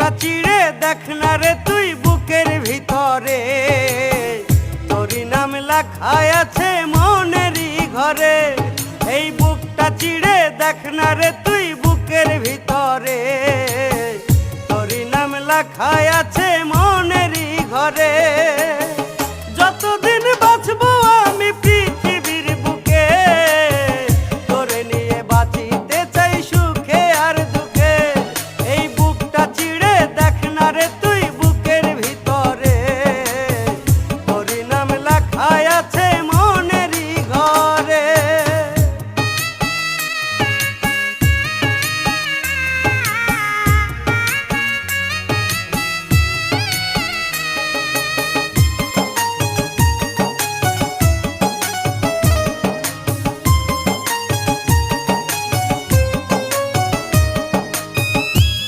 বুকটা চিড়ে দেখ না রে তুই বুকের ভিতরে। তোরই নাম লেখা আছে মনেরই ঘরে। এই বুকটা চিড়ে দেখ না রে তুই বুকের ভিতরে। তোরই নাম লেখা আছে